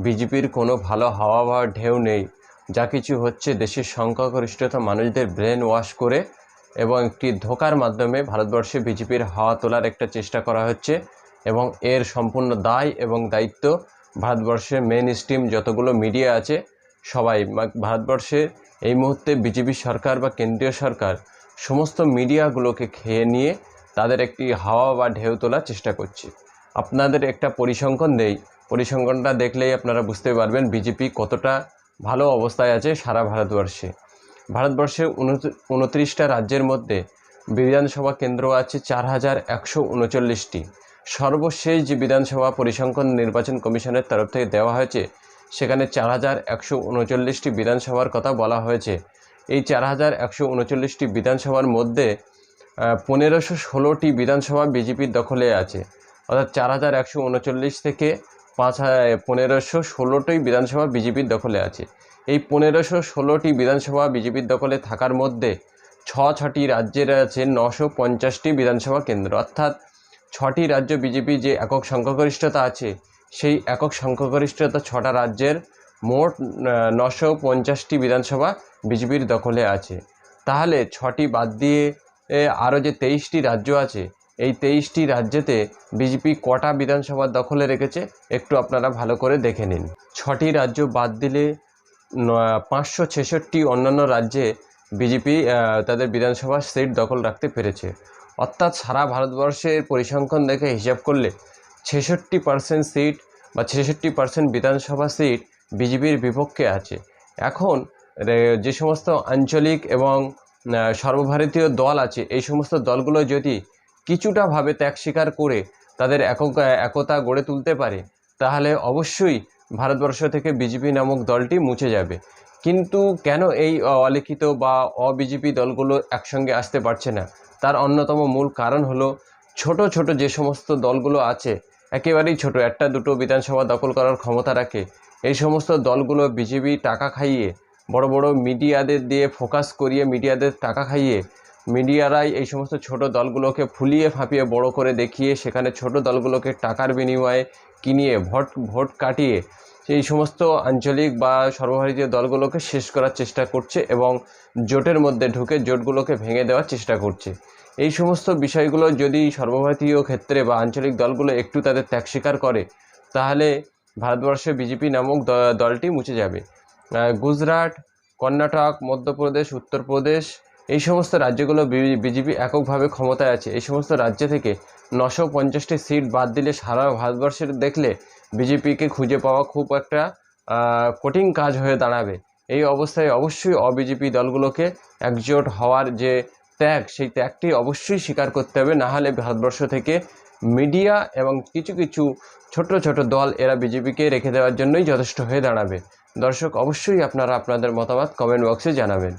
বিজেপির কোনো ভালো হাওয়া বা ঢেউ নেই। যা কিছু হচ্ছে দেশের সংখ্যাগরিষ্ঠতা মানুষদের ব্রেন ওয়াশ করে এবং একটি ধোকার মাধ্যমে ভারতবর্ষে বিজেপির হাওয়া তোলার একটা চেষ্টা করা হচ্ছে এবং এর সম্পূর্ণ দায় এবং দায়িত্ব ভারতবর্ষের মেন স্ট্রিম যতগুলো মিডিয়া আছে, সবাই। মা- ভারতবর্ষে এই মুহূর্তে বিজেপি সরকার বা কেন্দ্রীয় সরকার সমস্ত মিডিয়াগুলোকে খেয়ে নিয়ে তাদের একটি হাওয়া বা ঢেউ তোলার চেষ্টা করছে। আপনাদের একটা পরিসংখ্যান দেই। পরিসংখ্যানটা দেখলেই আপনারা বুঝতে পারবেন বিজেপি কতটা ভালো অবস্থায় আছে সারা ভারতবর্ষে। ভারতবর্ষে উনত্রিশটা রাজ্যের মধ্যে বিধানসভা কেন্দ্র আছে চার হাজার একশো উনচল্লিশটি। সর্বশেষ যে বিধানসভা পরিসংখ্যান নির্বাচন কমিশনের তরফ থেকে দেওয়া হয়েছে, সেখানে চার হাজার একশো উনচল্লিশটি বিধানসভার কথা বলা হয়েছে। এই চার হাজার একশো উনচল্লিশটি বিধানসভার মধ্যে পনেরোশো ষোলোটি বিধানসভা বিজেপির দখলে আছে। অর্থাৎ চার হাজার একশো উনচল্লিশ থেকে পাঁচ পনেরোশো ষোলোটি বিধানসভা বিজেপির দখলে আছে। এই পনেরোশো ষোলোটি বিধানসভা বিজেপির দখলে থাকার মধ্যে ছ ছটি রাজ্যের আছে নশো পঞ্চাশটি বিধানসভা কেন্দ্র। অর্থাৎ ছটি রাজ্য বিজেপি যে একক সংখ্যাগরিষ্ঠতা আছে, সেই একক সংখ্যাগরিষ্ঠতা ছটা রাজ্যের মোট নশো পঞ্চাশটি বিধানসভা বিজেপির দখলে আছে। তাহলে ছটি বাদ দিয়ে আরও যে তেইশটি রাজ্য আছে এই তেইশটি রাজ্যেতে বিজেপি কটা বিধানসভা দখলে রেখেছে একটু আপনারা ভালো করে দেখে নিন। ছটি রাজ্য বাদ দিলে পাঁচশো ছেষট্টি অন্যান্য রাজ্যে বিজেপি তাদের বিধানসভা সিট দখল রাখতে পেরেছে। অর্থাৎ সারা ভারতবর্ষের পরিসংখ্যান দেখে হিসাব করলে ছেষট্টি পার্সেন্ট সিট বা ছেষট্টি পার্সেন্ট বিধানসভা সিট বিজেপির বিপক্ষে আছে। এখন যে সমস্ত আঞ্চলিক এবং সর্বভারতীয় দল আছে, এই সমস্ত দলগুলো যদি কিছুটা ভাবে ত্যাগ স্বীকার করে তাদের একক, একতা গড়ে তুলতে পারে, তাহলে অবশ্যই ভারতবর্ষ থেকে বিজেপি নামক দলটি মুছে যাবে। কিন্তু কেন এই অলিখিত বা অবিজেপি দলগুলো একসঙ্গে আসতে পারছে না? তার অন্যতম মূল কারণ হলো ছোট ছোট যে সমস্ত দলগুলো আছে, একেবারেই ছোট, একটা, দুটো বিধানসভা দখল করার ক্ষমতা রাখে। এই সমস্ত দলগুলো বিজেপি টাকা খাইয়ে, বড় বড় মিডিয়াদের দিয়ে ফোকাস করিয়ে মিডিয়াদের টাকা খাইয়ে মিডিয়ারাই এই সমস্ত ছোট দলগুলোকে ফুলিয়ে ফাঁপিয়ে বড় করে দেখিয়ে সেখানে ছোট দলগুলোকে টাকার বিনিময়ে কিনিয়ে ভোট ভোট কাটিয়ে এই সমস্ত আঞ্চলিক বা সর্বভারতীয় দলগুলোকে শেষ করার চেষ্টা করছে এবং জোটের মধ্যে ঢুকে জোটগুলোকে ভেঙে দেওয়ার চেষ্টা করছে। এই সমস্ত বিষয়গুলো যদি সর্বভারতীয় ক্ষেত্রে বা আঞ্চলিক দলগুলো একটু তাদের ত্যাগ স্বীকার করে, তাহলে ভারতবর্ষে বিজেপি নামক দলটি মুছে যাবে। গুজরাট, কর্ণাটক, মধ্যপ্রদেশ, উত্তরপ্রদেশ এই সমস্ত রাজ্যগুলো বিজেপি এককভাবে ক্ষমতায় আছে। এই সমস্ত রাজ্য থেকে নশো পঞ্চাশটি সিট বাদ দিলে সারা ভারতবর্ষের দেখলে বিজেপিকে খুঁজে পাওয়া খুব একটা কঠিন কাজ হয়ে দাঁড়াবে। এই অবস্থায় অবশ্যই অবিজেপি দলগুলোকে একজোট হওয়ার যে ত্যাগ, সেই ত্যাগটি অবশ্যই স্বীকার করতে হবে। না হলে ভারতবর্ষ থেকে মিডিয়া এবং কিছু কিছু ছোট ছোট দল এরা বিজেপিকে রেখে দেওয়ার জন্যই যথেষ্ট হয়ে দাঁড়াবে। দর্শক, অবশ্যই আপনারা আপনাদের মতামত কমেন্ট বক্সে জানাবেন।